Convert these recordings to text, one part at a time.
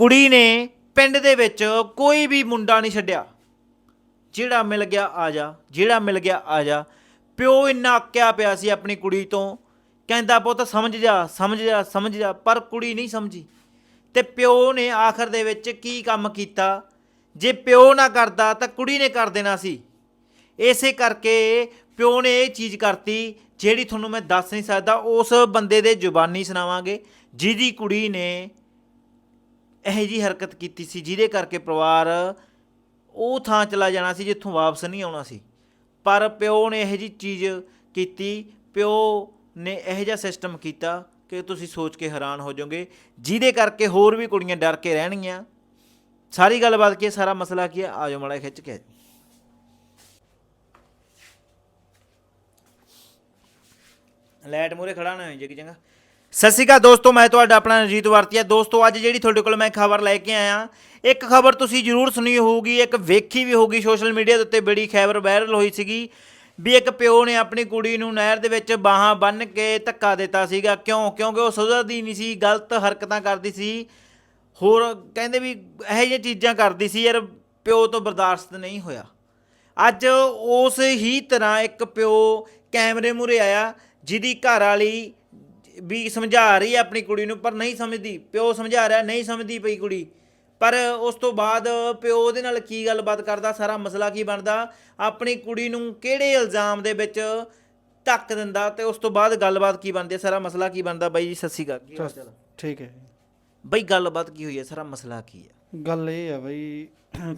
ਕੁੜੀ ਨੇ ਪਿੰਡ ਦੇ ਵਿੱਚ ਕੋਈ ਵੀ ਮੁੰਡਾ ਨਹੀਂ ਛੱਡਿਆ। ਜਿਹੜਾ ਮਿਲ ਗਿਆ ਆ ਜਾ, ਜਿਹੜਾ ਮਿਲ ਗਿਆ ਆ ਜਾ। ਪਿਓ ਇੰਨਾ ਅੱਕਿਆ ਪਿਆ ਸੀ ਆਪਣੀ ਕੁੜੀ ਤੋਂ, ਕਹਿੰਦਾ, ਪੁੱਤ, ਸਮਝ ਜਾ ਸਮਝ ਜਾ ਸਮਝ ਜਾ। ਪਰ ਕੁੜੀ ਨਹੀਂ ਸਮਝੀ। ਤੇ ਪਿਓ ਨੇ ਆਖਰ ਦੇ ਵਿੱਚ ਕੀ ਕੰਮ ਕੀਤਾ? ਜੇ ਪਿਓ ਨਾ ਕਰਦਾ ਤਾਂ ਕੁੜੀ ਨੇ ਕਰ ਦੇਣਾ ਸੀ। ਇਸੇ ਕਰਕੇ ਪਿਓ ਨੇ ਇਹ ਚੀਜ਼ ਕਰਤੀ, ਜਿਹੜੀ ਤੁਹਾਨੂੰ ਮੈਂ ਦੱਸ ਨਹੀਂ ਸਕਦਾ, ਉਸ ਬੰਦੇ ਦੇ ਜ਼ੁਬਾਨੀ ਸੁਣਾਵਾਂਗੇ, ਜਿਹਦੀ ਕੁੜੀ ਨੇ ਇਹੋ ਜੀ ਹਰਕਤ ਕੀਤੀ ਸੀ ਜਿਹਦੇ ਕਰਕੇ ਪਰਿਵਾਰ ਉਹ ਥਾਂ ਚਲਾ ਜਾਣਾ ਸੀ ਜਿੱਥੋਂ ਵਾਪਸ ਨਹੀਂ ਆਉਣਾ ਸੀ। ਪਰ ਪਿਓ ਨੇ ਇਹੋ ਜੀ ਚੀਜ਼ ਕੀਤੀ, ਪਿਓ ਨੇ ਇਹੋ ਜਿਹਾ ਸਿਸਟਮ ਕੀਤਾ ਕਿ ਤੁਸੀਂ ਸੋਚ ਕੇ ਹੈਰਾਨ ਹੋ ਜਾਓਗੇ। ਜਿਹਦੇ ਕਰਕੇ ਹੋਰ ਵੀ ਕੁੜੀਆਂ ਡਰ ਕੇ ਰਹਿਣਗੀਆਂ। ਸਾਰੀ ਗੱਲਬਾਤ ਕੀ ਹੈ? ਸਾਰਾ ਮਸਲਾ ਕੀ ਹੈ? ਆਜੋ ਮੜਾ ਖਿੱਚ ਕੇ। ਲੈਟ ਮੂਰੇ ਖੜਾ ਨਾ ਹੋ ਜੇ ਕਿ ਚੰਗਾ। ਸਤਿ ਸ਼੍ਰੀ ਅਕਾਲ ਦੋਸਤੋ, ਮੈਂ ਤੁਹਾਡਾ ਆਪਣਾ ਰਣਜੀਤ ਵਰਤੀਆ ਦੋਸਤੋ, ਅੱਜ ਜਿਹੜੀ ਤੁਹਾਡੇ ਕੋਲ ਮੈਂ ਖਬਰ ਲੈ ਕੇ ਆਇਆ। ਇੱਕ ਖਬਰ ਤੁਸੀਂ ਜ਼ਰੂਰ ਸੁਣੀ ਹੋਊਗੀ, ਇੱਕ ਵੇਖੀ ਵੀ ਹੋਊਗੀ। ਸੋਸ਼ਲ ਮੀਡੀਆ ਦੇ ਉੱਤੇ ਬੜੀ ਖਬਰ ਵਾਇਰਲ ਹੋਈ ਸੀਗੀ ਵੀ ਇੱਕ ਪਿਓ ਨੇ ਆਪਣੀ ਕੁੜੀ ਨੂੰ ਨਹਿਰ ਦੇ ਵਿੱਚ ਬਾਹਾਂ ਬੰਨ੍ਹ ਕੇ ਧੱਕਾ ਦਿੱਤਾ ਸੀਗਾ। ਕਿਉਂ? ਕਿਉਂਕਿ ਉਹ ਸੁਧਰਦੀ ਨਹੀਂ ਸੀ, ਗਲਤ ਹਰਕਤਾਂ ਕਰਦੀ ਸੀ। ਹੋਰ ਕਹਿੰਦੇ ਵੀ ਇਹੋ ਜਿਹੀਆਂ ਚੀਜ਼ਾਂ ਕਰਦੀ ਸੀ, ਯਾਰ ਪਿਓ ਤੋਂ ਬਰਦਾਸ਼ਤ ਨਹੀਂ ਹੋਇਆ। ਅੱਜ ਉਸ ਹੀ ਤਰ੍ਹਾਂ ਇੱਕ ਪਿਓ ਕੈਮਰੇ ਮੂਰੇ ਆਇਆ, ਜਿਹਦੀ ਘਰ ਵਾਲੀ ਵੀ ਸਮਝਾ ਰਹੀ ਹੈ ਆਪਣੀ ਕੁੜੀ ਨੂੰ ਪਰ ਨਹੀਂ ਸਮਝਦੀ। ਪਿਓ ਸਮਝਾ ਰਿਹਾ ਨਹੀਂ ਸਮਝਦੀ ਪਈ ਕੁੜੀ। ਪਰ ਉਸ ਤੋਂ ਬਾਅਦ ਪਿਓ ਉਹਦੇ ਨਾਲ ਕੀ ਗੱਲਬਾਤ ਕਰਦਾ ਸਾਰਾ ਮਸਲਾ ਕੀ ਬਣਦਾ? ਆਪਣੀ ਕੁੜੀ ਨੂੰ ਕਿਹੜੇ ਇਲਜ਼ਾਮ ਦੇ ਵਿੱਚ ਧੱਕ ਦਿੰਦਾ ਤੇ ਉਸ ਤੋਂ ਬਾਅਦ ਗੱਲਬਾਤ ਕੀ ਬਣਦੀ ਹੈ ਸਾਰਾ ਮਸਲਾ ਕੀ ਬਣਦਾ? ਬਾਈ ਜੀ ਸਤਿ ਸ਼੍ਰੀ ਅਕਾਲ ਕੀ ਹਾਲ ਚਾਲ ਹੈ? ਠੀਕ ਹੈ ਬਈ ਗੱਲਬਾਤ ਕੀ ਹੋਈ ਹੈ? ਸਾਰਾ ਮਸਲਾ ਕੀ ਹੈ? ਗੱਲ ਇਹ ਆ ਬਈ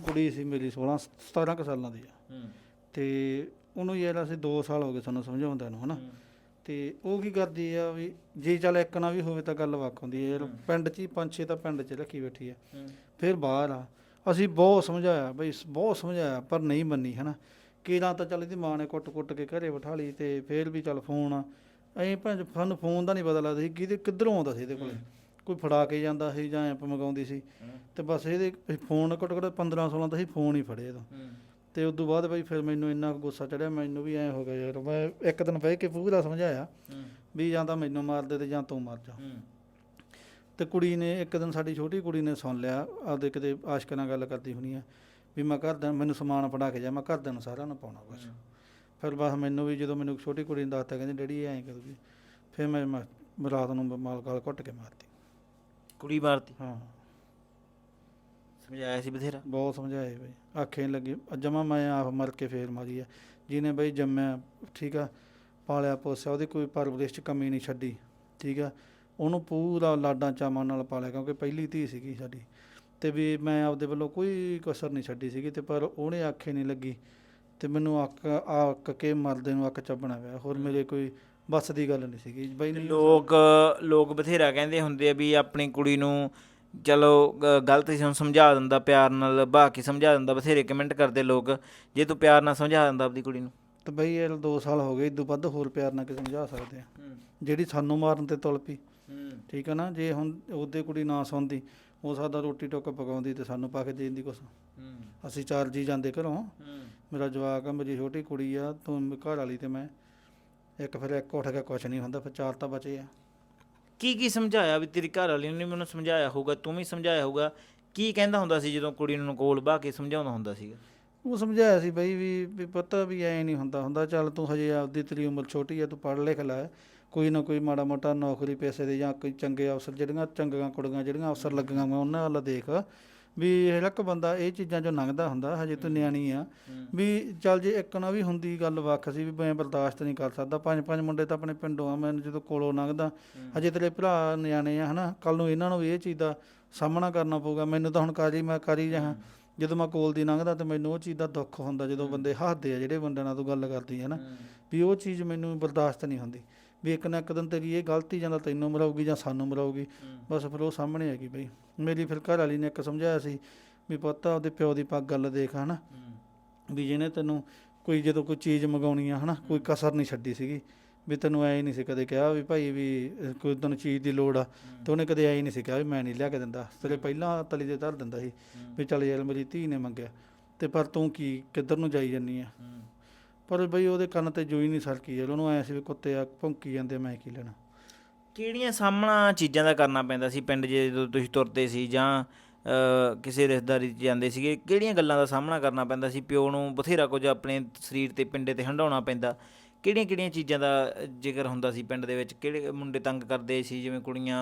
ਕੁੜੀ ਸੀ ਮੇਰੀ 16 17 ਕੁ ਸਾਲਾਂ ਦੀ ਆ। ਹੂੰ। ਤੇ ਉਹਨੂੰ ਯਾਰ ਅਸੀਂ 2 ਸਾਲ ਹੋ ਗਏ ਸਾਨੂੰ ਸਮਝਾਉਂਦਾ ਨੂੰ ਹਨਾ? ਤੇ ਉਹ ਕੀ ਕਰਦੀ ਆ ਵੀ ਜੇ ਚੱਲ ਇੱਕ ਨਾ ਵੀ ਹੋਵੇ ਤਾਂ ਗੱਲ ਵੱਖ ਹੁੰਦੀ ਹੈ ਯਾਰ ਪਿੰਡ 'ਚ ਹੀ ਪੰਜ ਛੇ ਤਾਂ ਪਿੰਡ 'ਚ ਰੱਖੀ ਬੈਠੀ ਆ। ਫਿਰ ਬਾਹਰ ਆ। ਅਸੀਂ ਬਹੁਤ ਸਮਝਾਇਆ ਬਈ ਬਹੁਤ ਸਮਝਾਇਆ ਪਰ ਨਹੀਂ ਮੰਨੀ ਹਨਾ। ਕਿਰਾਂ ਤਾਂ ਚੱਲ ਇਹਦੀ ਮਾਂ ਨੇ ਕੁੱਟ-ਕੁੱਟ ਕੇ ਘਰੇ ਬਿਠਾ ਲਈ ਤੇ ਫਿਰ ਵੀ ਚੱਲ ਫੋਨ ਐਂ ਭੈਣ ਸਾਨੂੰ ਫੋਨ ਦਾ ਨਹੀਂ ਪਤਾ ਲੱਗਦਾ ਸੀ ਕਿਹਦੇ ਕਿੱਧਰੋਂ ਆਉਂਦਾ ਸੀ ਇਹਦੇ ਕੋਲੇ। ਕੋਈ ਫੜਾ ਕੇ ਜਾਂਦਾ ਸੀ ਜਾਂ ਐਪ ਮੰਗਾਉਂਦੀ ਸੀ। ਤੇ ਬਸ ਇਹਦੇ ਫੋਨ ਘੱਟੋ ਘੱਟ 15 16 ਤਾਂ ਸੀ ਫੋਨ ਹੀ ਫੜੇ ਇਹਦਾ। ਤੇ ਉਸ ਤੋਂ ਬਾਅਦ ਬਈ ਫਿਰ ਮੈਨੂੰ ਇੰਨਾ ਗੁੱਸਾ ਚੜਿਆ ਮੈਨੂੰ ਵੀ ਐ ਹੋ ਗਿਆ ਯਾਰ ਮੈਂ ਇੱਕ ਦਿਨ ਬਹਿ ਕੇ ਪੂਰਾ ਸਮਝਾਇਆ ਵੀ ਜਾਂ ਤਾਂ ਮੈਨੂੰ ਮਾਰ ਦੇ ਤੇ ਜਾਂ ਤੂੰ ਮਰ ਜਾ। ਤੇ ਕੁੜੀ ਨੇ ਇੱਕ ਦਿਨ ਸਾਡੀ ਛੋਟੀ ਕੁੜੀ ਨੇ ਸੁਣ ਲਿਆ ਆਪਦੇ ਕਿਤੇ ਆਸ਼ਕ ਨਾਲ ਗੱਲ ਕਰਦੀ ਹੋਣੀ ਆ ਵੀ ਮੈਂ ਘਰ ਦਾ ਮੈਨੂੰ ਸਮਾਨ ਫੜਾ ਕੇ ਜਾ ਮੈਂ ਘਰ ਨੂੰ ਸਾਰਿਆਂ ਨੂੰ ਪਾਉਣਾ ਬਸ। ਫਿਰ ਬਸ ਮੈਨੂੰ ਵੀ ਜਦੋਂ ਮੈਨੂੰ ਛੋਟੀ ਕੁੜੀ ਨੇ ਦੱਸਤਾ ਕਹਿੰਦੀ ਡੈਡੀ ਐਂ ਕਰੂਗੀ। ਫਿਰ ਮੈਂ ਰਾਤ ਨੂੰ ਮਾਲ ਗਾਲ ਘੁੱਟ ਕੇ ਮਾਰਤੀ। ਕੁੜੀ ਮਾਰਤੀ? ਹਾਂ। ਸਮਝਾਇਆ ਸੀ ਬਥੇਰਾ? ਬਹੁਤ ਸਮਝਾਏ ਬਈ ਆਖੇ ਲੱਗੀ। ਜਮਾ ਮੈਂ ਆਪ ਮਰ ਕੇ ਫੇਰ ਮਾਰੀ ਆ। ਜਿਹਨੇ ਬਈ ਜੰਮਿਆ ਠੀਕ ਆ ਪਾਲਿਆ ਪੋਸਿਆ ਉਹਦੀ ਕੋਈ ਪਰਵਰਿਸ਼ ਚ ਕਮੀ ਨਹੀਂ ਛੱਡੀ ਠੀਕ ਆ। ਉਹਨੂੰ ਪੂਰਾ ਲਾਡਾਂ ਚਾਵਾਂ ਨਾਲ ਪਾਲਿਆ ਕਿਉਂਕਿ ਪਹਿਲੀ ਧੀ ਸੀਗੀ ਸਾਡੀ। ਤੇ ਵੀ ਮੈਂ ਆਪਦੇ ਵੱਲੋਂ ਕੋਈ ਕਸਰ ਨਹੀਂ ਛੱਡੀ ਸੀਗੀ ਤੇ ਪਰ ਉਹਨੇ ਆਖੇ ਨਹੀਂ ਲੱਗੀ। ਤੇ ਮੈਨੂੰ ਅੱਕ ਅੱਕ ਕੇ ਮਰਦੇ ਨੂੰ ਅੱਕ ਚੱਬਣਾ ਪਿਆ। ਹੋਰ ਮੇਰੇ ਕੋਈ ਬਸ ਦੀ ਗੱਲ ਨਹੀਂ ਸੀਗੀ। ਬਈ ਨਹੀਂ ਲੋਕ ਲੋਕ ਬਥੇਰਾ ਕਹਿੰਦੇ ਹੁੰਦੇ ਆ ਵੀ ਆਪਣੀ ਕੁੜੀ ਨੂੰ ਚਲੋ ਗਲਤ ਸੀ ਉਹਨੂੰ ਸਮਝਾ ਦਿੰਦਾ ਪਿਆਰ ਨਾਲ ਬਹਾ ਕੇ ਸਮਝਾ ਦਿੰਦਾ ਬਥੇਰੇ ਕਮੈਂਟ ਕਰਦੇ ਲੋਕ। ਜੇ ਤੂੰ ਪਿਆਰ ਨਾਲ ਸਮਝਾ ਦਿੰਦਾ ਆਪਣੀ ਕੁੜੀ ਨੂੰ। ਤੇ ਬਈ ਇਹ 2 ਸਾਲ ਹੋ ਗਏ ਇਦੋਂ ਵੱਧ ਹੋਰ ਪਿਆਰ ਨਾਲ ਕਿ ਸਮਝਾ ਸਕਦੇ ਆ। ਜਿਹੜੀ ਸਾਨੂੰ ਮਾਰਨ ਤੇ ਤੁਲ ਪਈ। ਠੀਕ ਹੈ ਨਾ? ਜੇ ਹੁਣ ਉਹਦੇ ਕੁੜੀ ਨਾ ਸੁਣਦੀ ਉਹ ਸਾਡਾ ਰੋਟੀ ਟੁੱਕ ਪਕਾਉਂਦੀ ਤੇ ਸਾਨੂੰ ਪਾ ਕੇ ਦੇ ਦਿੰਦੀ ਕੁਛ ਅਸੀਂ ਚਾਰ ਜੀ ਜਾਂਦੇ ਘਰੋਂ। ਮੇਰਾ ਜਵਾਕ ਆ ਮੇਰੀ ਛੋਟੀ ਕੁੜੀ ਆ ਤੂੰ ਘਰ ਵਾਲੀ ਤੇ ਮੈਂ। ਇੱਕ ਫਿਰ ਇੱਕ ਉੱਠ ਕੇ ਕੁਛ ਨਹੀਂ ਹੁੰਦਾ ਫਿਰ ਚਾਰ ਤਾਂ ਬਚੇ ਆ। ਕੀ ਕੀ ਸਮਝਾਇਆ ਵੀ ਤੇਰੀ ਘਰ ਵਾਲੀ ਨੇ ਮੈਨੂੰ ਸਮਝਾਇਆ ਹੋਊਗਾ, ਤੂੰ ਵੀ ਸਮਝਾਇਆ ਹੋਊਗਾ। ਕੀ ਕਹਿੰਦਾ ਹੁੰਦਾ ਸੀ ਜਦੋਂ ਕੁੜੀ ਨੂੰ ਕੋਲ ਬਾਹ ਕੇ ਸਮਝਾਉਂਦਾ ਹੁੰਦਾ ਸੀਗਾ? ਉਹ ਸਮਝਾਇਆ ਸੀ ਬਈ ਵੀ ਵੀ ਪਤਾ ਵੀ ਐ ਨਹੀਂ ਹੁੰਦਾ ਹੁੰਦਾ, ਚੱਲ ਤੂੰ ਹਜੇ ਆਪਦੀ ਤੇਰੀ ਉਮਰ ਛੋਟੀ ਆ, ਤੂੰ ਪੜ੍ਹ ਲਿਖ ਲੈ। ਕੋਈ ਨਾ ਕੋਈ ਮਾੜਾ ਮੋਟਾ ਨੌਕਰੀ, ਪੈਸੇ ਦੇ ਜਾਂ ਕੋਈ ਚੰਗੇ ਅਫਸਰ ਜਿਹੜੀਆਂ ਚੰਗੀਆਂ ਕੁੜੀਆਂ, ਜਿਹੜੀਆਂ ਅਫਸਰ ਲੱਗੀਆਂ ਹੋਈਆਂ, ਉਹਨਾਂ ਵੱਲ ਦੇਖ। ਵੀ ਹਰ ਇੱਕ ਬੰਦਾ ਇਹ ਚੀਜ਼ਾਂ ਚੋਂ ਲੰਘਦਾ ਹੁੰਦਾ ਹਜੇ ਤੂੰ ਨਿਆਣੀ ਆ ਵੀ ਚੱਲ ਜੇ ਇੱਕ ਨਾ ਵੀ ਹੁੰਦੀ ਗੱਲ ਵੱਖ ਸੀ ਵੀ ਮੈਂ ਬਰਦਾਸ਼ਤ ਨਹੀਂ ਕਰ ਸਕਦਾ ਪੰਜ ਪੰਜ ਮੁੰਡੇ ਤਾਂ ਆਪਣੇ ਪਿੰਡੋਂ ਆ ਮੈਂ ਜਦੋਂ ਕੋਲੋਂ ਲੰਘਦਾ ਹਜੇ ਤੇਰੇ ਭਰਾ ਨਿਆਣੇ ਆ ਹਨਾ ਕੱਲ ਨੂੰ ਇਹਨਾਂ ਨੂੰ ਵੀ ਇਹ ਚੀਜ਼ ਦਾ ਸਾਹਮਣਾ ਕਰਨਾ ਪਊਗਾ ਮੈਨੂੰ ਤਾਂ ਹੁਣ ਕਾਜੀ ਮੈਂ ਕਰੀ ਜਾਹਾਂ ਜਦੋਂ ਮੈਂ ਕੋਲ ਦੀ ਲੰਘਦਾ ਤੇ ਮੈਨੂੰ ਉਹ ਚੀਜ਼ ਦਾ ਦੁੱਖ ਹੁੰਦਾ ਜਦੋਂ ਬੰਦੇ ਹੱਸਦੇ ਆ ਜਿਹੜੇ ਬੰਦਿਆਂ ਨਾਲ ਤੂੰ ਗੱਲ ਕਰਦੀ ਹੈ। ਨਾ ਵੀ ਉਹ ਚੀਜ਼ ਮੈਨੂੰ ਬਰਦਾਸ਼ਤ ਨਹੀਂ ਹੁੰਦੀ। ਵੀ ਇੱਕ ਨਾ ਇੱਕ ਦਿਨ ਤੇਰੀ ਇਹ ਗਲਤੀ ਜਾਂ ਤਾਂ ਤੈਨੂੰ ਮਰਾਉਗੀ ਜਾਂ ਸਾਨੂੰ ਮਰਾਉਗੀ ਬਸ ਫਿਰ ਉਹ ਸਾਹਮਣੇ ਹੈਗੀ ਬਈ। ਮੇਰੀ ਫਿਰ ਘਰ ਵਾਲੀ ਨੇ ਇੱਕ ਸਮਝਾਇਆ ਸੀ ਵੀ ਪੁੱਤ ਆਪਦੇ ਪਿਓ ਦੀ ਪੱਗ ਗੱਲ ਦੇਖ ਹਨਾ। ਵੀ ਜਿਹਨੇ ਤੈਨੂੰ ਕੋਈ ਜਦੋਂ ਕੋਈ ਚੀਜ਼ ਮੰਗਾਉਣੀ ਆ ਹਨਾ ਕੋਈ ਕਸਰ ਨਹੀਂ ਛੱਡੀ ਸੀਗੀ। ਵੀ ਤੈਨੂੰ ਐ ਨਹੀਂ ਸੀ ਕਦੇ ਕਿਹਾ ਵੀ ਭਾਈ ਵੀ ਕੋਈ ਤੈਨੂੰ ਚੀਜ਼ ਦੀ ਲੋੜ ਆ। ਤੇ ਉਹਨੇ ਕਦੇ ਐ ਨਹੀਂ ਸੀ ਕਿਹਾ ਵੀ ਮੈਂ ਨਹੀਂ ਲਿਆ ਕੇ ਦਿੰਦਾ। ਤੇਰੇ ਪਹਿਲਾਂ ਤਲੀ ਦੇ ਧਰ ਦਿੰਦਾ ਸੀ ਵੀ ਚੱਲ ਯਾਰ ਮੇਰੀ ਧੀ ਨੇ ਮੰਗਿਆ। ਤੇ ਪਰ ਤੂੰ ਕੀ ਕਿੱਧਰ ਨੂੰ ਜਾਈ ਜੰਨੀ ਆ? ਪਰ ਬਈ ਉਹਦੇ ਕੰਨ ਤੇ ਜੂਈ ਨਹੀਂ ਸਰਕੀ ਯਾਰ ਉਹਨੂੰ ਐ ਸੀ ਵੀ ਕੁੱਤੇ ਆ, ਭੌਂਕੀ ਜਾਂਦੇ ਮੈਂ ਕੀ ਲੈਣਾ। ਕਿਹੜੀਆਂ ਸਾਹਮਣਾ ਚੀਜ਼ਾਂ ਦਾ ਕਰਨਾ ਪੈਂਦਾ ਸੀ ਪਿੰਡ ਜੇ ਜਦੋਂ ਤੁਸੀਂ ਤੁਰਦੇ ਸੀ ਜਾਂ ਕਿਸੇ ਰਿਸ਼ਤੇਦਾਰੀ 'ਚ ਜਾਂਦੇ ਸੀਗੇ, ਕਿਹੜੀਆਂ ਗੱਲਾਂ ਦਾ ਸਾਹਮਣਾ ਕਰਨਾ ਪੈਂਦਾ ਸੀ? ਪਿਓ ਨੂੰ ਬਥੇਰਾ ਕੁਝ ਆਪਣੇ ਸਰੀਰ ਤੇ, ਪਿੰਡੇ ਤੇ ਹੰਡਾਉਣਾ ਪੈਂਦਾ। ਕਿਹੜੀਆਂ ਕਿਹੜੀਆਂ ਚੀਜ਼ਾਂ ਦਾ ਜ਼ਿਕਰ ਹੁੰਦਾ ਸੀ ਪਿੰਡ ਦੇ ਵਿੱਚ? ਕਿਹੜੇ ਮੁੰਡੇ ਤੰਗ ਕਰਦੇ ਸੀ? ਜਿਵੇਂ ਕੁੜੀਆਂ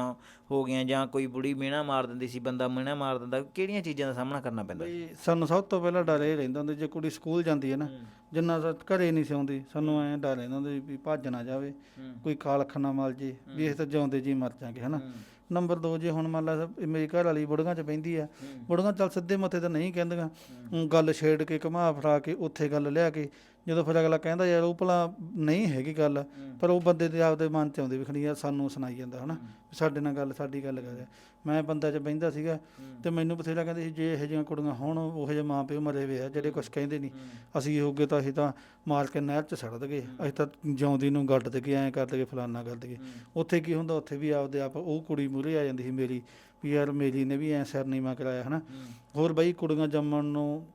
ਹੋ ਗਈਆਂ ਜਾਂ ਕੋਈ ਬੁੜੀ ਮਿਹਣਾ ਮਾਰ ਦਿੰਦੀ ਸੀ ਬੰਦਾ ਮਿਹਣਾ ਮਾਰ ਦਿੰਦਾ ਕਿਹੜੀਆਂ ਚੀਜ਼ਾਂ ਦਾ ਸਾਹਮਣਾ ਕਰਨਾ ਪੈਂਦਾ ਸਾਨੂੰ ਸਭ ਤੋਂ ਪਹਿਲਾਂ ਡਰ ਇਹ ਰਹਿੰਦਾ ਹੁੰਦਾ ਜੇ ਕੁੜੀ ਸਕੂਲ ਜਾਂਦੀ ਹੈ ਨਾ ਜਿੰਨਾ ਚਿਰ ਘਰੇ ਨਹੀਂ ਸਿਉਂਦੀ ਸਾਨੂੰ ਐਂ ਡਰ ਰਹਿੰਦਾ ਹੁੰਦਾ ਵੀ ਭੱਜ ਨਾ ਜਾਵੇ ਹੂੰ। ਕੋਈ ਕਾਲ ਅੱਖ ਨਾ ਮਲ ਜੇ ਵੀ ਇਹ ਤਾਂ ਜਿਉਂਦੇ ਜੀ ਮਰ ਜਾਗੇ ਹਨਾ? ਨੰਬਰ 2 ਜੇ ਹੁਣ ਮੰਨ ਲਾ ਇਹ ਮੇਰੀ ਘਰ ਵਾਲੀ ਬੁੜੀਆਂ 'ਚ ਬਹਿੰਦੀ ਆ ਬੁੜੀਆਂ ਚੱਲ ਸਿੱਧੇ ਮੱਥੇ ਤਾਂ ਨਹੀਂ ਕਹਿੰਦੀਆਂ ਗੱਲ ਛੇੜ ਕੇ ਘੁਮਾ ਫੜਾ ਕੇ ਉੱਥੇ ਗੱਲ ਲਿਆ ਕੇ ਜਦੋਂ ਫਿਰ ਅਗਲਾ ਕਹਿੰਦਾ ਯਾਰ ਉਹ ਭਲਾ ਨਹੀਂ ਹੈਗੀ ਗੱਲ ਪਰ ਉਹ ਬੰਦੇ ਦੇ ਆਪਦੇ ਮਨ 'ਚ ਆਉਂਦੀ ਵੀ ਖਣੀ ਯਾਰ ਸਾਨੂੰ ਸੁਣਾਈ ਜਾਂਦਾ ਹਨਾ? ਵੀ ਸਾਡੇ ਨਾਲ ਗੱਲ ਸਾਡੀ ਗੱਲ ਕਰ ਰਿਹਾ। ਮੈਂ ਬੰਦਾ 'ਚ ਬਹਿੰਦਾ ਸੀਗਾ ਤੇ ਮੈਨੂੰ ਬਥੇਰਾ ਕਹਿੰਦੇ ਸੀ ਜੇ ਇਹੋ ਜਿਹੀਆਂ ਕੁੜੀਆਂ ਹੋਣ ਉਹੋ ਜਿਹੇ ਮਾਂ ਪਿਓ ਮਰੇ ਹੋਏ ਆ ਜਿਹੜੇ ਕੁਝ ਕਹਿੰਦੇ ਨਹੀਂ। ਅਸੀਂ ਹੋਗੇ ਤਾਂ ਅਸੀਂ ਤਾਂ ਮਾਰ ਕੇ ਨਹਿਰ 'ਚ ਸੜ ਦਗੇ। ਅਸੀਂ ਤਾਂ ਜਿਉਂਦੀ ਨੂੰ ਗੱਡ ਦਗੇ ਐਂ ਕਰ ਦਗੇ ਫਲਾਨਾ ਕਰ ਦਗੇ। ਉੱਥੇ ਕੀ ਹੁੰਦਾ ਉੱਥੇ ਵੀ ਆਪਦੇ ਆਪ ਉਹ ਕੁੜੀ ਮੂਰੇ ਆ ਜਾਂਦੀ ਸੀ ਮੇਰੀ ਵੀ ਯਾਰ ਮੇਰੀ ਨੇ ਵੀ ਐ ਸਿਰ ਨੀਵਾਂ ਕਰਾਇਆ ਹਨਾ? ਹੋਰ ਬਈ ਕੁੜੀਆਂ ਜੰਮਣ ਨੂੰ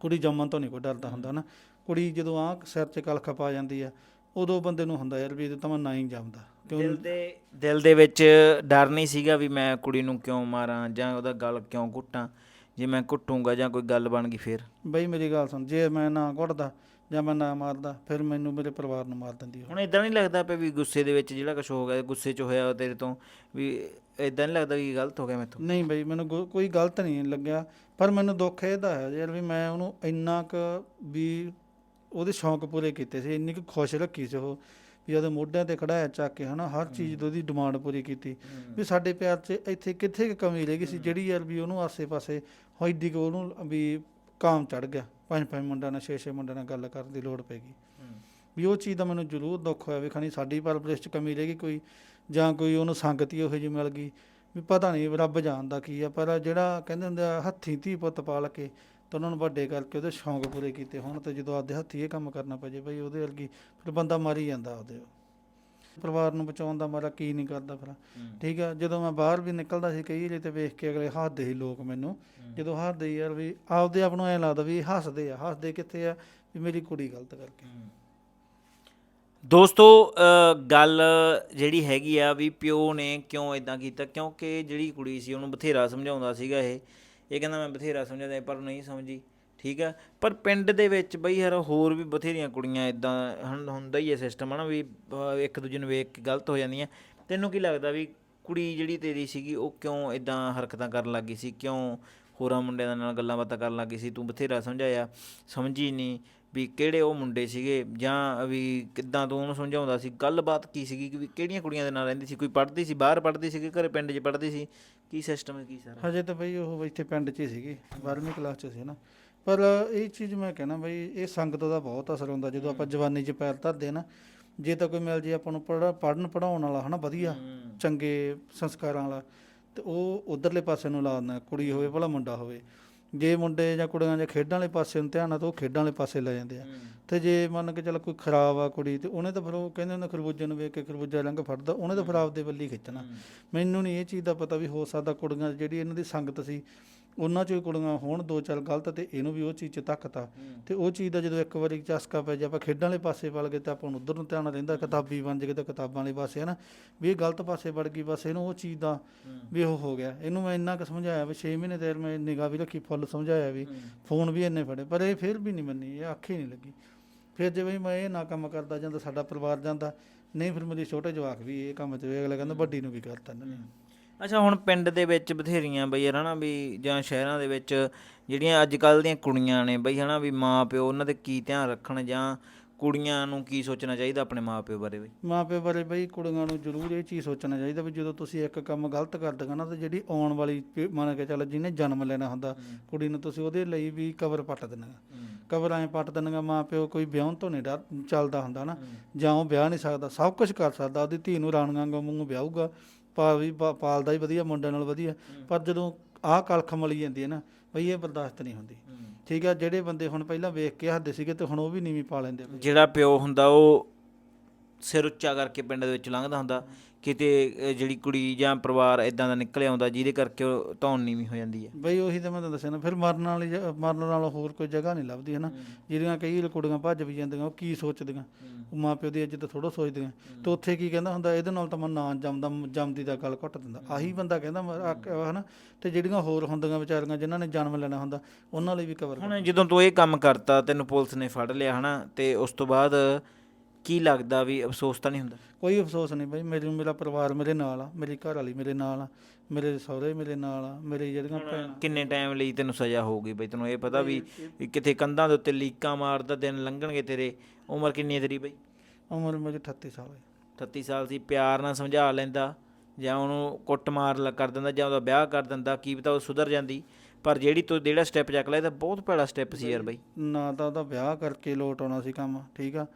ਕੁੜੀ ਜੰਮਣ ਤੋਂ ਨਹੀਂ ਕੋਈ ਡਰਦਾ ਹੁੰਦਾ ਨਾ ਕੁੜੀ ਜਦੋਂ ਆ ਸਿਰ 'ਚ ਕਲਖ ਪਾ ਜਾਂਦੀ ਆ ਉਦੋਂ ਬੰਦੇ ਨੂੰ ਹੁੰਦਾ ਯਾਰ ਵੀ ਇਹ ਤਾਂ ਮੈਂ ਨਾ ਹੀ ਕਿਉਂ ਦਿਲ ਦੇ ਦਿਲ ਦੇ ਵਿੱਚ ਡਰ ਨਹੀਂ ਸੀਗਾ ਵੀ ਮੈਂ ਕੁੜੀ ਨੂੰ ਕਿਉਂ ਮਾਰਾਂ ਜਾਂ ਉਹਦਾ ਗਲ ਕਿਉਂ ਘੁੱਟਾਂ? ਜੇ ਮੈਂ ਘੁੱਟੂੰਗਾ ਜਾਂ ਕੋਈ ਗੱਲ ਬਣ ਗਈ ਫੇਰ? ਬਈ ਮੇਰੀ ਗੱਲ ਸੁਣ ਜੇ ਮੈਂ ਨਾ ਘੁੱਟਦਾ ਜਾਂ ਮੈਂ ਨਾ ਮਾਰਦਾ ਫਿਰ ਮੈਨੂੰ ਮੇਰੇ ਪਰਿਵਾਰ ਨੂੰ ਮਾਰ ਦਿੰਦੀ ਉਹ ਹੁਣ ਇਦਾਂ ਨਹੀਂ ਲੱਗਦਾ ਪਿਆ ਵੀ ਗੁੱਸੇ ਦੇ ਵਿੱਚ ਜਿਹੜਾ ਕੁਝ ਹੋ ਗਿਆ ਗੁੱਸੇ 'ਚ ਹੋਇਆ ਉਹ ਤੇਰੇ ਤੋਂ? ਵੀ ਇਦਾਂ ਨਹੀਂ ਲੱਗਦਾ ਵੀ ਗਲਤ ਹੋ ਗਿਆ ਮੈਥੋਂ? ਨਹੀਂ ਬਈ ਮੈਨੂੰ ਗੋ- ਕੋਈ ਗਲਤ ਨਹੀਂ ਲੱਗਿਆ ਪਰ ਮੈਨੂੰ ਦੁੱਖ ਇਹਦਾ ਹੈ ਯਾਰ ਵੀ ਮੈਂ ਉਹਨੂੰ ਇੰਨਾ ਕੁ ਵੀ ਉਹਦੇ ਸ਼ੌਂਕ ਪੂਰੇ ਕੀਤੇ ਸੀ ਇੰਨੀ ਕੁ ਖੁਸ਼ ਰੱਖੀ ਸੀ ਉਹ ਵੀ ਉਹਦੇ ਮੋਢਿਆਂ ਤੇ ਖੜਾਇਆ ਚੱਕ ਕੇ ਹਨਾ ਹਰ ਚੀਜ਼ ਦੀ ਉਹਦੀ ਡਿਮਾਂਡ ਪੂਰੀ ਕੀਤੀ ਵੀ ਸਾਡੇ ਪਿਆਰ 'ਚ ਇੱਥੇ ਕਿੱਥੇ ਕੁ ਕਮੀ ਰਹਿ ਗਈ ਸੀ ਜਿਹੜੀ ਯਾਰ ਵੀ ਉਹਨੂੰ ਆਸੇ-ਪਾਸੇ ਹੋਈਡੀ ਕੋ ਉਹਨੂੰ ਵੀ ਕਾਮ ਚੜ ਗਿਆ ਪੰਜ ਪੰਜ ਮੁੰਡਿਆਂ ਨਾਲ ਛੇ ਛੇ ਮੁੰਡਿਆਂ ਨਾਲ ਗੱਲ ਕਰਨ ਦੀ ਲੋੜ ਪੈ ਗਈ। ਵੀ ਉਹ ਚੀਜ਼ ਦਾ ਮੈਨੂੰ ਜ਼ਰੂਰ ਦੁੱਖ ਹੋਇਆ ਵੀ ਖਣੀ ਸਾਡੀ ਪਰਵਰਿਸ਼ 'ਚ ਕਮੀ ਰਹਿ ਗਈ ਕੋਈ ਜਾਂ ਕੋਈ ਉਹਨੂੰ ਸੰਗਤੀ ਉਹੋ ਜਿਹੀ ਮਿਲ ਗਈ ਵੀ ਪਤਾ ਨਹੀਂ ਰੱਬ ਜਾਣਦਾ ਕੀ ਆ ਪਰ ਜਿਹੜਾ ਕਹਿੰਦੇ ਹੁੰਦੇ ਆ ਹੱਥੀਂ ਧੀ ਪੁੱਤ ਪਾਲ ਕੇ ਤਾਂ ਉਹਨਾਂ ਨੂੰ ਵੱਡੇ ਕਰਕੇ ਉਹਦੇ ਸ਼ੌਂਕ ਪੂਰੇ ਕੀਤੇ ਹੁਣ ਤੇ ਜਦੋਂ ਆਪਦੇ ਹੱਥੀਂ ਇਹ ਕੰਮ ਕਰਨਾ ਪੈ ਜੇ ਬਈ ਉਹਦੇ ਵਰਗੀ ਫਿਰ ਬੰਦਾ ਮਰ ਹੀ ਜਾਂਦਾ ਉਹਦੇ ਪਰਿਵਾਰ ਨੂੰ ਬਚਾਉਣ ਦਾ ਮਾਰਾ ਕੀ ਨਹੀਂ ਕਰਦਾ ਫਿਰ ਠੀਕ ਆ ਜਦੋਂ ਮੈਂ ਬਾਹਰ ਵੀ ਨਿਕਲਦਾ ਸੀ ਕਈ ਵਾਰੀ ਤੇ ਵੇਖ ਕੇ ਅਗਲੇ ਹੱਸਦੇ ਸੀ ਲੋਕ ਮੈਨੂੰ। ਜਦੋਂ ਹੱਸਦੇ ਯਾਰ ਵੀ ਆਪਦੇ ਆਪ ਨੂੰ ਐਂ ਲੱਗਦਾ ਵੀ ਹੱਸਦੇ ਆ ਹੱਸਦੇ ਕਿੱਥੇ ਆ ਵੀ ਮੇਰੀ ਕੁੜੀ ਗਲਤ ਕਰਕੇ। ਦੋਸਤੋ ਗੱਲ ਜਿਹੜੀ ਹੈਗੀ ਆ ਵੀ ਪਿਓ ਨੇ ਕਿਉਂ ਇਦਾਂ ਕੀਤਾ ਕਿਉਂਕਿ ਜਿਹੜੀ ਕੁੜੀ ਸੀ ਉਹਨੂੰ ਬਥੇਰਾ ਸਮਝਾਉਂਦਾ ਸੀਗਾ ਇਹ। ਇਹ ਕਹਿੰਦਾ ਮੈਂ ਬਥੇਰਾ ਸਮਝਾਉਂਦਾ ਪਰ ਨਹੀਂ ਸਮਝੀ, ਠੀਕ ਆ? ਪਰ ਪਿੰਡ ਦੇ ਵਿੱਚ ਬਈ ਯਾਰ ਹੋਰ ਵੀ ਬਥੇਰੀਆਂ ਕੁੜੀਆਂ ਇਦਾਂ ਹੁੰਦਾ ਹੀ ਹੈ ਸਿਸਟਮ ਹਨਾ ਵੀ ਇੱਕ ਦੂਜੇ ਨੂੰ ਵੇਖ ਕੇ ਗਲਤ ਹੋ ਜਾਂਦੀਆਂ। ਤੈਨੂੰ ਕੀ ਲੱਗਦਾ ਵੀ ਕੁੜੀ ਜਿਹੜੀ ਤੇਰੀ ਸੀਗੀ, ਉਹ ਕਿਉਂ ਇਦਾਂ ਹਰਕਤਾਂ ਕਰਨ ਲੱਗੀ ਸੀ? ਕਿਉਂ ਹੋਰਾਂ ਮੁੰਡਿਆਂ ਦੇ ਨਾਲ ਗੱਲਾਂ ਬਾਤਾਂ ਕਰਨ ਲੱਗੀ ਸੀ? ਤੂੰ ਬਥੇਰਾ ਸਮਝਾਇਆ, ਸਮਝੀ ਨਹੀਂ ਵੀ ਕਿਹੜੇ ਉਹ ਮੁੰਡੇ ਸੀਗੇ ਜਾਂ ਵੀ ਕਿੱਦਾਂ ਤੂੰ ਉਹਨੂੰ ਸਮਝਾਉਂਦਾ ਸੀ? ਗੱਲਬਾਤ ਕੀ ਸੀਗੀ ਕਿ ਵੀ ਕਿਹੜੀਆਂ ਕੁੜੀਆਂ ਦੇ ਨਾਲ ਰਹਿੰਦੀ ਸੀ? ਕੋਈ ਪੜ੍ਹਦੀ ਸੀ? ਬਾਹਰ ਪੜ੍ਹਦੀ ਸੀ ਕਿ ਘਰੇ ਪਿੰਡ 'ਚ ਪੜ੍ਹਦੀ ਸੀ? ਕੀ ਸਿਸਟਮ ਹੈ ਕੀ ਸਾਰਾ? ਹਜੇ ਤਾਂ ਬਈ ਉਹ ਇੱਥੇ ਪਿੰਡ 'ਚ ਹੀ ਸੀਗੀ। 12ਵੀਂ ਕਲਾਸ 'ਚ ਸੀ ਨਾ। ਪਰ ਇਹ ਚੀਜ਼ ਮੈਂ ਕਹਿਣਾ ਬਈ ਇਹ ਸੰਗਤ ਦਾ ਬਹੁਤ ਅਸਰ ਹੁੰਦਾ। ਜਦੋਂ ਆਪਾਂ ਜਵਾਨੀ 'ਚ ਪੈਰ ਧਰਦੇ ਨਾ ਜੇ ਤਾਂ ਕੋਈ ਮਿਲ ਜੇ ਆਪਾਂ ਨੂੰ ਪੜ੍ਹ ਪੜ੍ਹਨ ਪੜਾਉਣ ਵਾਲਾ ਹਨਾ ਵਧੀਆ ਚੰਗੇ ਸੰਸਕਾਰਾਂ ਵਾਲਾ ਤੇ ਉਹ ਉਧਰਲੇ ਪਾਸੇ ਨੂੰ ਲਾ ਦਿੰਦਾ। ਕੁੜੀ ਹੋਵੇ ਭਲਾ ਮੁੰਡਾ ਹੋਵੇ। ਜੇ ਮੁੰਡੇ ਜਾਂ ਕੁੜੀਆਂ ਜਾਂ ਖੇਡਾਂ ਵਾਲੇ ਪਾਸੇ ਨੂੰ ਧਿਆਨ ਆ ਤਾਂ ਉਹ ਖੇਡਾਂ ਵਾਲੇ ਪਾਸੇ ਲੈ ਜਾਂਦੇ ਆ। ਤੇ ਜੇ ਮੰਨ ਕੇ ਚੱਲ ਕੋਈ ਖਰਾਬ ਆ ਕੁੜੀ ਤੇ ਉਹਨੇ ਤਾਂ ਫਿਰ ਉਹ ਕਹਿੰਦੇ ਹੁੰਦੇ ਖਰਬੂਜੇ ਨੂੰ ਵੇਖ ਕੇ ਖਰਬੂਜਾ ਲੰਘ ਫੜਦਾ ਉਹਨੇ ਤਾਂ ਫਿਰ ਆਪਦੇ ਵੱਲੀ ਖਿੱਚਣਾ। ਮੈਨੂੰ ਨਹੀਂ ਇਹ ਚੀਜ਼ ਦਾ ਪਤਾ ਵੀ ਹੋ ਸਕਦਾ ਕੁੜੀਆਂ ਜਿਹੜੀ ਇਹਨਾਂ ਦੀ ਸੰਗਤ ਸੀ ਉਹਨਾਂ ਚੋਂ ਹੀ ਕੁੜੀਆਂ ਹੋਣ ਦੋ ਚਾਰ ਗਲਤ ਤੇ ਇਹਨੂੰ ਵੀ ਉਹ ਚੀਜ਼ 'ਚ ਧੱਕਤਾ ਤੇ ਉਹ ਚੀਜ਼ ਦਾ ਜਦੋਂ ਇੱਕ ਵਾਰੀ ਚਸਕਾ ਪੈ ਜਾ ਆਪਾਂ ਖੇਡਾਂ ਵਾਲੇ ਪਾਸੇ ਵਲ ਗਏ ਤਾਂ ਆਪਾਂ ਨੂੰ ਉਧਰ ਨੂੰ ਧਿਆਨ ਰਹਿੰਦਾ ਕਿਤਾਬੀ ਬਣ ਜਗੇ ਤਾਂ ਕਿਤਾਬਾਂ ਵਾਲੇ ਪਾਸੇ ਹਨਾ। ਵੀ ਇਹ ਗਲਤ ਪਾਸੇ ਵੜ ਗਈ ਬਸ ਇਹਨੂੰ ਉਹ ਚੀਜ਼ ਦਾ ਵੀ ਉਹ ਹੋ ਗਿਆ। ਇਹਨੂੰ ਮੈਂ ਇੰਨਾ ਕੁ ਸਮਝਾਇਆ ਵੀ 6 ਮਹੀਨੇ ਦੇਰ ਮੈਂ ਨਿਗਾਹ ਵੀ ਰੱਖੀ ਫੁੱਲ ਸਮਝਾਇਆ ਵੀ ਫੋਨ ਵੀ ਇੰਨੇ ਫੜੇ ਪਰ ਇਹ ਫਿਰ ਵੀ ਨਹੀਂ ਮੰਨੀ ਇਹ ਆਖੇ ਨਹੀਂ ਲੱਗੀ। ਫਿਰ ਜੇ ਬਈ ਮੈਂ ਇਹ ਨਾ ਕੰਮ ਕਰਦਾ ਜਾਂਦਾ ਸਾਡਾ ਪਰਿਵਾਰ ਜਾਂਦਾ ਨਹੀਂ ਫਿਰ ਮੇਰੇ ਛੋਟੇ ਜਵਾਕ ਵੀ ਇਹ ਕੰਮ ਤੇ ਅਗਲਾ ਕਹਿੰਦਾ ਵੱਡੀ ਨੂੰ ਕੀ ਕਰਤਾ ਇਹਨਾਂ। ਨੇ ਅੱਛਾ, ਹੁਣ ਪਿੰਡ ਦੇ ਵਿੱਚ ਬਥੇਰੀਆਂ ਬਈ ਯਾਰ ਹਨਾ ਵੀ ਜਾਂ ਸ਼ਹਿਰਾਂ ਦੇ ਵਿੱਚ ਜਿਹੜੀਆਂ ਅੱਜ ਕੱਲ ਦੀਆਂ ਕੁੜੀਆਂ ਨੇ ਬਈ, ਹਨਾ ਵੀ ਮਾਂ ਪਿਓ ਉਹਨਾਂ ਦੇ ਕੀ ਧਿਆਨ ਰੱਖਣ ਜਾਂ ਕੁੜੀਆਂ ਨੂੰ ਕੀ ਸੋਚਣਾ ਚਾਹੀਦਾ ਆਪਣੇ ਮਾਂ ਪਿਓ ਬਾਰੇ ਬਈ? ਮਾਪੇ ਬਾਰੇ ਬਈ, ਕੁੜੀਆਂ ਨੂੰ ਜ਼ਰੂਰ ਇਹ ਚੀਜ਼ ਸੋਚਣਾ ਚਾਹੀਦਾ ਵੀ ਜਦੋਂ ਤੁਸੀਂ ਇੱਕ ਕੰਮ ਗਲਤ ਕਰ ਦਿੰਗਾ ਨਾ, ਤਾਂ ਜਿਹੜੀ ਆਉਣ ਵਾਲੀ ਪੀ- ਮੰਨ ਕੇ ਚੱਲ ਜਿਹਨੇ ਜਨਮ ਲੈਣਾ ਹੁੰਦਾ, ਕੁੜੀ ਨੂੰ ਤੁਸੀਂ ਉਹਦੇ ਲਈ ਵੀ ਕਵਰ ਪੱਟ ਦੇਣਾ ਕਵਰ ਐਂ ਪੱਟ ਦੇਣਗਾ ਮਾਂ ਪਿਓ ਕੋਈ ਵਿਆਹ ਤੋਂ ਨਹੀਂ ਡਰ, ਚੱਲਦਾ ਹੁੰਦਾ ਨਾ, ਜਾਂ ਉਹ ਵਿਆਹ ਨਹੀਂ ਸਕਦਾ, ਸਭ ਕੁਝ ਕਰ ਸਕਦਾ, ਉਹਦੀ ਧੀ ਨੂੰ ਰਾਣੀਆਂ ਵਾਂਗੂ ਵਿਆਹੂਗਾ ਪਾ ਵੀ ਪਾ- ਪਾਲਦਾ ਹੀ ਵਧੀਆ ਮੁੰਡਿਆਂ ਨਾਲ ਵਧੀਆ। ਪਰ ਜਦੋਂ ਆਹ ਕਲਖ ਮਲੀ ਜਾਂਦੀ ਹੈ ਨਾ ਬਈ ਇਹ ਬਰਦਾਸ਼ਤ ਨਹੀਂ ਹੁੰਦੀ। ਠੀਕ ਆ ਜਿਹੜੇ ਬੰਦੇ ਹੁਣ ਪਹਿਲਾਂ ਵੇਖ ਕੇ ਹੱਦੇ ਸੀਗੇ ਤੇ ਹੁਣ ਉਹ ਵੀ ਨੀਵੀਂ ਪਾ ਲੈਂਦੇ। ਜਿਹੜਾ ਪਿਓ ਹੁੰਦਾ ਉਹ ਸਿਰ ਉੱਚਾ ਕਰਕੇ ਪਿੰਡ ਦੇ ਵਿੱਚ ਲੰਘਦਾ ਹੁੰਦਾ। ਕਿਤੇ ਜਿਹੜੀ ਕੁੜੀ ਜਾਂ ਪਰਿਵਾਰ ਇਦਾਂ ਦਾ ਨਿਕਲ ਆਉਂਦਾ ਜਿਹਦੇ ਕਰਕੇ ਉਹ ਧੌਣ ਨੀਵੀਂ ਹੋ ਜਾਂਦੀ ਹੈ। ਬਈ ਉਹੀ ਤਾਂ ਮੈਂ ਤੁਹਾਨੂੰ ਦੱਸਿਆ ਨਾ ਫਿਰ ਮਰਨ ਵਾਲੀ ਜ- ਮਰਨ ਨਾਲ ਹੋਰ ਕੋਈ ਜਗ੍ਹਾ ਨਹੀਂ ਲੱਭਦੀ ਹਨਾ? ਜਿਹੜੀਆਂ ਕਈ ਕੁੜੀਆਂ ਭੱਜ ਵੀ ਜਾਂਦੀਆਂ ਉਹ ਕੀ ਸੋਚਦੀਆਂ? ਉਹ ਮਾਂ ਪਿਓ ਦੀ ਇੱਜ਼ਤ ਥੋੜੋ ਸੋਚਦੀਆਂ। ਤੇ ਉੱਥੇ ਕੀ ਕਹਿੰਦਾ ਹੁੰਦਾ ਇਹਦੇ ਨਾਲ ਤਾਂ ਮੈਂ ਨਾਂ ਜੰਮਦਾ ਜੰਮਦੀ ਦਾ ਗੱਲ ਘੁੱਟ ਦਿੰਦਾ। ਆਹੀ ਬੰਦਾ ਕਹਿੰਦਾ ਮੈਂ ਆਖ- ਹਨਾ? ਤੇ ਜਿਹੜੀਆਂ ਹੋਰ ਹੁੰਦੀਆਂ ਵਿਚਾਰੀਆਂ ਜਿਨ੍ਹਾਂ ਨੇ ਜਨਮ ਲੈਣਾ ਹੁੰਦਾ ਉਹਨਾਂ ਲਈ ਵੀ ਕਵਰ ਹੁਣ ਜਦੋਂ ਤੂੰ ਇਹ ਕੰਮ ਕਰਤਾ ਤੈਨੂੰ ਪੁਲਿਸ ਨੇ ਫੜ ਲਿਆ ਹਨਾ? ਤੇ ਉਸ ਤੋਂ ਬਾਅਦ ਕੀ ਲੱਗਦਾ ਵੀ ਅਫਸੋਸ ਤਾਂ ਨਹੀਂ ਹੁੰਦਾ? ਕੋਈ ਅਫਸੋਸ ਨਹੀਂ ਬਈ ਮੇਰੇ ਮੇਰਾ ਪਰਿਵਾਰ ਮੇਰੇ ਨਾਲ ਆ ਮੇਰੀ ਘਰ ਵਾਲੀ ਮੇਰੇ ਨਾਲ ਆ ਮੇਰੇ ਸਹੁਰੇ ਮੇਰੇ ਨਾਲ ਆ ਮੇਰੇ ਜਿਹੜੀਆਂ ਭੈਣਾਂ। ਕਿੰਨੇ ਟਾਈਮ ਲਈ ਤੈਨੂੰ ਸਜ਼ਾ ਹੋਊਗੀ ਬਈ? ਤੈਨੂੰ ਇਹ ਪਤਾ ਵੀ ਵੀ ਕਿਤੇ ਕੰਧਾਂ ਦੇ ਉੱਤੇ ਲੀਕਾਂ ਮਾਰਦਾ ਦਿਨ ਲੰਘਣਗੇ ਤੇਰੇ। ਉਮਰ ਕਿੰਨੀ ਹੈ ਤੇਰੀ ਬਈ? ਉਮਰ ਮੇਰੀ 38 ਸਾਲ ਹੈ। 38 ਸਾਲ ਸੀ ਪਿਆਰ ਨਾਲ ਸਮਝਾ ਲੈਂਦਾ ਜਾਂ ਉਹਨੂੰ ਕੁੱਟ ਮਾਰ ਲ- ਕਰ ਦਿੰਦਾ ਜਾਂ ਉਹਦਾ ਵਿਆਹ ਕਰ ਦਿੰਦਾ ਕੀ ਪਤਾ ਉਹ ਸੁਧਰ ਜਾਂਦੀ। ਪਰ ਜਿਹੜੀ ਤੂੰ ਜਿਹੜਾ ਸਟੈਪ ਚੱਕ ਲਿਆ ਇਹ ਤਾਂ ਬਹੁਤ ਭੈੜਾ ਸਟੈਪ ਸੀ ਯਾਰ ਬਈ। ਨਾ ਤਾਂ ਉਹਦਾ ਵਿਆਹ ਕਰਕੇ ਲੋਟ ਆਉਣਾ ਸੀ ਕੰਮ ਠੀਕ ਆ?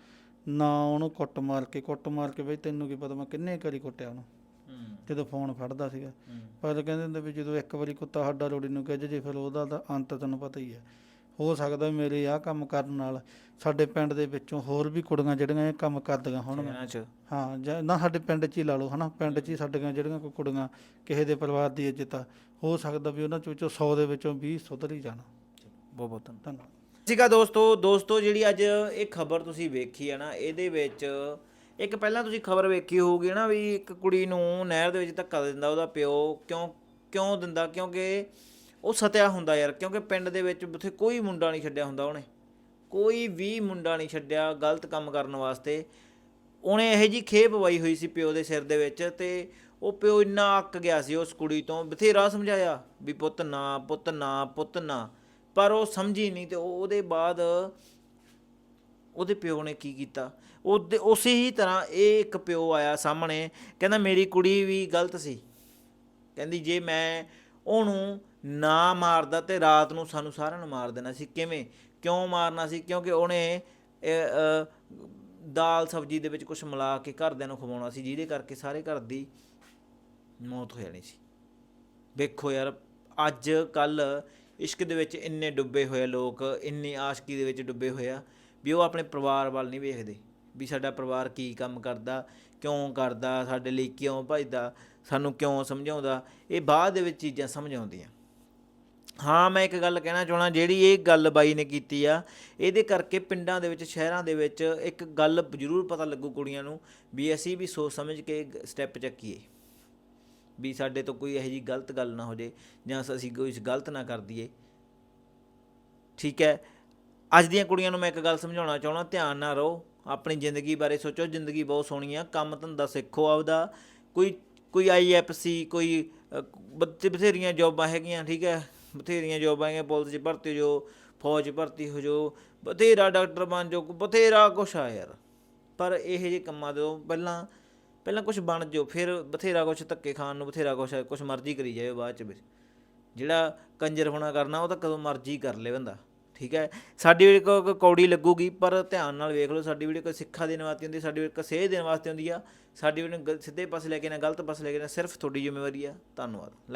ਨਾ ਉਹਨੂੰ ਕੁੱਟ ਮਾਰ ਕੇ ਕੁੱਟ ਮਾਰ ਕੇ ਬਈ ਤੈਨੂੰ ਕੀ ਪਤਾ ਮੈਂ ਕਿੰਨੇ ਕਰੀ ਕੁੱਟਿਆ ਉਹਨੂੰ। ਜਦੋਂ ਫੋਨ ਫੜਦਾ ਸੀਗਾ। ਪਰ ਕਹਿੰਦੇ ਹੁੰਦੇ ਵੀ ਜਦੋਂ ਇੱਕ ਵਾਰੀ ਕੁੱਤਾ ਹੱਡਾ ਰੋੜੀ ਨੂੰ ਗਿੱਜ ਜੇ ਫਿਰ ਉਹਦਾ ਤਾਂ ਅੰਤ ਤੈਨੂੰ ਪਤਾ ਹੀ ਹੈ। ਹੋ ਸਕਦਾ ਮੇਰੇ ਆਹ ਕੰਮ ਕਰਨ ਨਾਲ ਸਾਡੇ ਪਿੰਡ ਦੇ ਵਿੱਚੋਂ ਹੋਰ ਵੀ ਕੁੜੀਆਂ ਜਿਹੜੀਆਂ ਇਹ ਕੰਮ ਕਰਦੀਆਂ ਹੋਣਗੀਆਂ। ਹਾਂ ਜਾਂ ਨਾ ਸਾਡੇ ਪਿੰਡ 'ਚ ਹੀ ਲਾ ਲਓ ਹਨਾ। ਪਿੰਡ 'ਚ ਹੀ ਸਾਡੀਆਂ ਜਿਹੜੀਆਂ ਕੋਈ ਕੁੜੀਆਂ ਕਿਸੇ ਦੇ ਪਰਿਵਾਰ ਦੀ ਇੱਜ਼ਤ ਆ ਹੋ ਸਕਦਾ ਵੀ ਉਹਨਾਂ 'ਚ ਵਿੱਚੋਂ 100 ਦੇ ਵਿੱਚੋਂ 20 ਸੁਧਰ ਹੀ ਜਾਣ। ਬਹੁਤ ਬਹੁਤ ਧੰਨਵਾਦ। ਸੀਗਾ ਦੋਸਤੋ ਦੋਸਤੋ ਜਿਹੜੀ ਅੱਜ ਇਹ ਖਬਰ ਤੁਸੀਂ ਵੇਖੀ ਹੈ ਨਾ, ਇਹਦੇ ਵਿੱਚ ਇੱਕ ਪਹਿਲਾਂ ਤੁਸੀਂ ਖਬਰ ਵੇਖੀ ਹੋਊਗੀ ਨਾ ਵੀ ਇੱਕ ਕੁੜੀ ਨੂੰ ਨਹਿਰ ਦੇ ਵਿੱਚ ਧੱਕਾ ਦਿੰਦਾ ਉਹਦਾ ਪਿਓ, ਕਿਉਂ ਕਿਉਂ ਦਿੰਦਾ? ਕਿਉਂਕਿ ਉਹ ਸਤਿਆ ਹੁੰਦਾ ਯਾਰ, ਕਿਉਂਕਿ ਪਿੰਡ ਦੇ ਵਿੱਚ ਉੱਥੇ ਕੋਈ ਮੁੰਡਾ ਨਹੀਂ ਛੱਡਿਆ ਹੁੰਦਾ ਉਹਨੇ। ਕੋਈ ਵੀ ਮੁੰਡਾ ਨਹੀਂ ਛੱਡਿਆ ਗਲਤ ਕੰਮ ਕਰਨ ਵਾਸਤੇ। ਉਹਨੇ ਇਹੋ ਜੀ ਖੇਪ ਪਵਾਈ ਹੋਈ ਸੀ ਪਿਓ ਦੇ ਸਿਰ ਦੇ ਵਿੱਚ ਤੇ ਉਹ ਪਿਓ ਇੰਨਾ ਅੱਕ ਗਿਆ ਸੀ ਉਸ ਕੁੜੀ ਤੋਂ, ਬਥੇਰਾ ਸਮਝਾਇਆ ਵੀ ਪੁੱਤ ਨਾ ਪੁੱਤ ਨਾ ਪੁੱਤ ਨਾ। ਪਰ ਉਹ ਸਮਝੀ ਨਹੀਂ ਤੇ ਉਹਦੇ ਬਾਅਦ ਉਹਦੇ ਪਿਓ ਨੇ ਕੀ ਕੀਤਾ? ਉਹਦੇ ਉਸੇ ਹੀ ਤਰ੍ਹਾਂ ਇਹ ਇੱਕ ਪਿਓ ਆਇਆ ਸਾਹਮਣੇ, ਕਹਿੰਦਾ, ਮੇਰੀ ਕੁੜੀ ਵੀ ਗਲਤ ਸੀ। ਕਹਿੰਦੀ, ਜੇ ਮੈਂ ਉਹਨੂੰ ਨਾ ਮਾਰਦਾ ਤੇ ਰਾਤ ਨੂੰ ਸਾਨੂੰ ਸਾਰਿਆਂ ਨੂੰ ਮਾਰ ਦੇਣਾ ਸੀ, ਕਿਵੇਂ? ਕਿਉਂ ਮਾਰਨਾ ਸੀ? ਕਿਉਂਕਿ ਉਹਨੇ ਦਾਲ ਸਬਜੀ ਦੇ ਵਿੱਚ ਕੁਝ ਮਿਲਾ ਕੇ ਘਰਦਿਆਂ ਨੂੰ ਖਵਾਉਣਾ ਸੀ, ਜਿਹਦੇ ਕਰਕੇ ਸਾਰੇ ਘਰ ਦੀ ਮੌਤ ਹੋ ਜਾਣੀ ਸੀ। ਵੇਖੋ ਯਾਰ, ਅੱਜ ਕੱਲ ਇਸ਼ਕ ਦੇ ਵਿੱਚ ਇੰਨੇ ਡੁੱਬੇ ਹੋਏ ਲੋਕ, ਇੰਨੀ ਆਸ਼ਕੀ ਦੇ ਵਿੱਚ ਡੁੱਬੇ ਹੋਏ ਆ ਵੀ ਉਹ ਆਪਣੇ ਪਰਿਵਾਰ ਵੱਲ ਨਹੀਂ ਵੇਖਦੇ, ਵੀ ਸਾਡਾ ਪਰਿਵਾਰ ਕੀ ਕੰਮ ਕਰਦਾ, ਕਿਉਂ ਕਰਦਾ, ਸਾਡੇ ਲਈ ਕਿਉਂ ਭਜਦਾ, ਸਾਨੂੰ ਕਿਉਂ ਸਮਝਾਉਂਦਾ, ਇਹ ਬਾਅਦ ਦੇ ਵਿੱਚ ਚੀਜ਼ਾਂ ਸਮਝ ਆਉਂਦੀਆਂ। ਹਾਂ, ਮੈਂ ਇੱਕ ਗੱਲ ਕਹਿਣਾ ਚਾਹਣਾ ਜਿਹੜੀ ਇਹ ਗੱਲ ਬਾਈ ਨੇ ਕੀਤੀ ਆ, ਇਹਦੇ ਕਰਕੇ ਪਿੰਡਾਂ ਦੇ ਵਿੱਚ, ਸ਼ਹਿਰਾਂ ਦੇ ਵਿੱਚ ਇੱਕ ਗੱਲ ਜ਼ਰੂਰ ਪਤਾ ਲੱਗੂ ਕੁੜੀਆਂ ਨੂੰ ਵੀ ਅਸੀਂ ਵੀ ਸੋਚ ਸਮਝ ਕੇ ਸਟੈਪ ਚੱਕੀਏ। ਵੀ ਸਾਡੇ ਤੋਂ ਕੋਈ ਇਹੋ ਜੀ ਗਲਤ ਗੱਲ ਨਾ ਹੋ ਜੇ ਜਾਂ ਅਸੀਂ ਕੋਈ ਗਲਤ ਨਾ ਕਰ ਦਈਏ। ਠੀਕ ਹੈ? ਅੱਜ ਦੀਆਂ ਕੁੜੀਆਂ ਨੂੰ ਮੈਂ ਇੱਕ ਗੱਲ ਸਮਝਾਉਣਾ ਚਾਹਣਾ ਧਿਆਨ ਨਾਲ ਰਹੋ। ਆਪਣੀ ਜ਼ਿੰਦਗੀ ਬਾਰੇ ਸੋਚੋ ਜ਼ਿੰਦਗੀ ਬਹੁਤ ਸੋਹਣੀ ਆ। ਕੰਮ ਧੰਦਾ ਸਿੱਖੋ ਆਪਦਾ। ਕੋਈ ਕੋਈ ਆਈਐਫਸੀ ਕੋਈ ਅ, ਬੱਚੇ ਬਥੇਰੀਆਂ ਜੌਬਾਂ ਹੈਗੀਆਂ ਠੀਕ ਹੈ? ਬਥੇਰੀਆਂ ਜੌਬਾਂ ਹੈਗੀਆਂ ਪੁਲਿਸ 'ਚ ਭਰਤੀ ਹੋ ਜਾਓ ਫੌਜ 'ਚ ਭਰਤੀ ਹੋ ਜਾਓ ਬਥੇਰਾ ਡਾਕਟਰ ਬਣ ਜਾਓ ਬਥੇਰਾ ਕੁਛ ਆ ਯਾਰ। ਪਰ ਇਹ ਜਿਹੇ ਕੰਮਾਂ ਤੋਂ ਪਹਿਲਾਂ ਪਹਿਲਾਂ ਕੁਝ ਬਣ ਜਾਓ, ਫਿਰ ਬਥੇਰਾ ਕੁਝ ਧੱਕੇ ਖਾਣ ਨੂੰ ਬਥੇਰਾ ਕੁਝ ਕੁਝ ਮਰਜ਼ੀ ਕਰੀ ਜਾਏ ਬਾਅਦ ਚ ਵੀ ਜਿਹੜਾ ਕੰਜਰ ਹੋਣਾ ਕਰਨਾ, ਉਹ ਤਾਂ ਕਦੋਂ ਮਰਜ਼ੀ ਕਰ ਲੇ ਬੰਦਾ, ਠੀਕ ਹੈ? ਸਾਡੀ ਵੀਡੀਓ ਕੋ- ਕੌੜੀ ਲੱਗੂਗੀ, ਪਰ ਧਿਆਨ ਨਾਲ ਵੇਖ ਲਓ, ਸਾਡੀ ਵੀਡੀਓ ਕੋਈ ਸਿੱਖਾ ਦੇਣ ਵਾਸਤੇ ਹੁੰਦੀ, ਸਾਡੀ ਵੀਡੀਓ ਕੋਈ ਸੇਧ ਦੇਣ ਵਾਸਤੇ ਹੁੰਦੀ ਆ, ਸਾਡੀ ਵੀਡੀਓ ਗਲ- ਸਿੱਧੇ ਪਾਸੇ ਲੈ ਕੇ ਨਾ, ਗਲਤ ਪਾਸੇ ਲੈ ਕੇ ਨਾ, ਸਿਰਫ ਤੁਹਾਡੀ ਜ਼ਿੰਮੇਵਾਰੀ ਆ। ਧੰਨਵਾਦ। ਲਾਈਕ